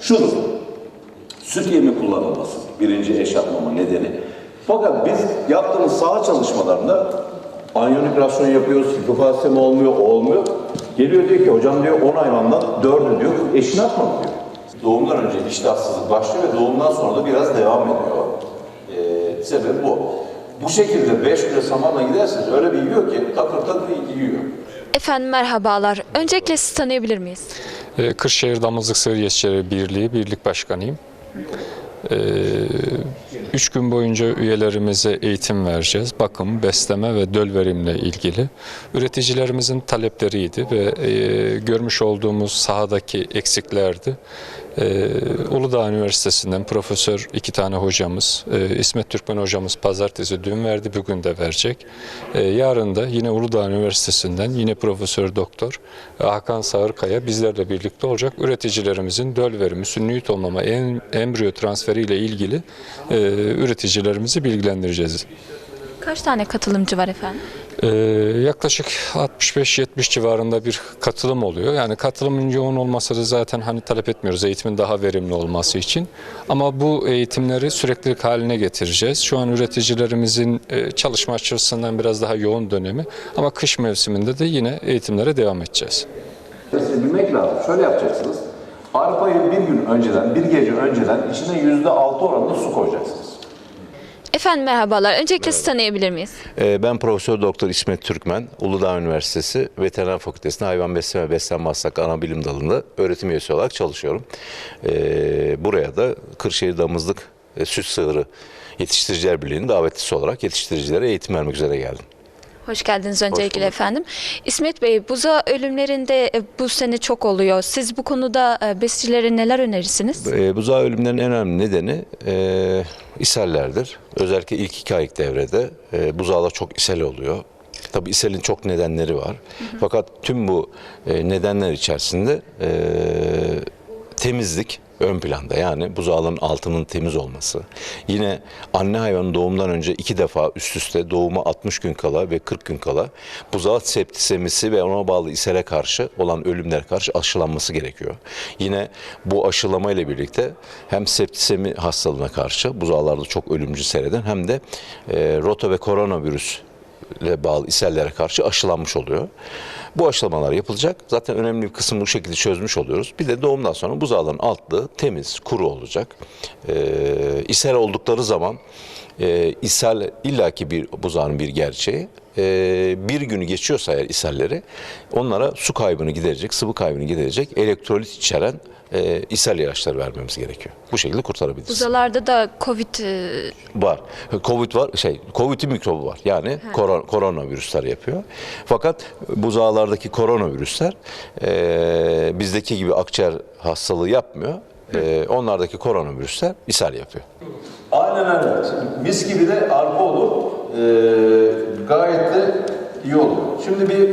şudur. Süt yemi kullanılması birinci eş yapmama nedeni. Fakat biz yaptığımız saha çalışmalarında aniyonikrasyon yapıyoruz, hipofazemi olmuyor, olmuyor. Geliyor diyor ki hocam diyor 10 hayvandan 4'ü diyor eşini atmadı diyor. Doğumdan önce iştahsızlık başlıyor ve doğumdan sonra da biraz devam ediyor. Ee, sebebi bu. Bu şekilde 5 kilo samanla giderseniz öyle bir yiyor ki takır takır yiyor. Efendim merhabalar. Öncelikle sizi tanıyabilir miyiz? Ee, Kırşehir Damızlık Sığır Yetişleri Birliği Birlik Başkanıyım. Ee, Üç gün boyunca üyelerimize eğitim vereceğiz. Bakım, besleme ve döl verimle ilgili. Üreticilerimizin talepleriydi ve e, görmüş olduğumuz sahadaki eksiklerdi. Ee, Uludağ Üniversitesi'nden profesör iki tane hocamız, e, İsmet Türkmen hocamız pazartesi dün verdi, bugün de verecek. Ee, yarın da yine Uludağ Üniversitesi'nden yine profesör doktor Hakan Sağırkaya bizlerle birlikte olacak. Üreticilerimizin döl verimi, sünni em, embriyo transferi ile ilgili e, üreticilerimizi bilgilendireceğiz. Kaç tane katılımcı var efendim? Ee, yaklaşık 65-70 civarında bir katılım oluyor. Yani katılımın yoğun olması da zaten hani talep etmiyoruz eğitimin daha verimli olması için. Ama bu eğitimleri süreklilik haline getireceğiz. Şu an üreticilerimizin e, çalışma açısından biraz daha yoğun dönemi ama kış mevsiminde de yine eğitimlere devam edeceğiz. Siz bilmek lazım. Şöyle yapacaksınız. Arpayı bir gün önceden, bir gece önceden içine yüzde altı oranında su koyacaksınız. Efendim merhabalar. Öncelikle sizi tanıyabilir miyiz? Ee, Ben Profesör Doktor İsmet Türkmen, Uludağ Üniversitesi Veteriner Fakültesi'nde hayvan besleme ve beslenme hastalık ana bilim dalında öğretim üyesi olarak çalışıyorum. Ee, Buraya da Kırşehir Damızlık e, Süt Sığırı Yetiştiriciler Birliği'nin davetlisi olarak yetiştiricilere eğitim vermek üzere geldim. Hoş geldiniz öncelikle efendim. İsmet Bey, buza ölümlerinde e, bu sene çok oluyor. Siz bu konuda e, besicilere neler önerirsiniz? E, buzağı ölümlerinin en önemli nedeni e, ishallerdir. Özellikle ilk iki aylık devrede e, buzağlar çok ishal oluyor. Tabii ishalin çok nedenleri var. Fakat tüm bu e, nedenler içerisinde e, temizlik ön planda. Yani buzağların altının temiz olması. Yine anne hayvanın doğumdan önce iki defa üst üste doğuma 60 gün kala ve 40 gün kala buzağı septisemisi ve ona bağlı ishale karşı olan ölümler karşı aşılanması gerekiyor. Yine bu aşılama ile birlikte hem septisemi hastalığına karşı buzağlarda çok ölümcül seyreden hem de e, rota ve koronavirüs ile bağlı ishallere karşı aşılanmış oluyor. Bu aşılamalar yapılacak. Zaten önemli bir kısmını bu şekilde çözmüş oluyoruz. Bir de doğumdan sonra buzağların altlığı temiz, kuru olacak. Ee, ishal oldukları zaman e, ishal illaki bir buzağın bir gerçeği. Ee, bir günü geçiyorsa eğer ishalleri onlara su kaybını giderecek, sıvı kaybını giderecek elektrolit içeren e, ishal ilaçları vermemiz gerekiyor. Bu şekilde kurtarabiliriz. Buzalarda da Covid e, Var. Covid var. Şey, Covid'in mikrobu var. Yani koron, koronavirüsler yapıyor. Fakat buzağlardaki koronavirüsler e, bizdeki gibi akciğer hastalığı yapmıyor. E, onlardaki koronavirüsler ishal yapıyor. Aynen öyle. Şimdi mis gibi de arpa olur. Ee, gayet de iyi olur. Şimdi bir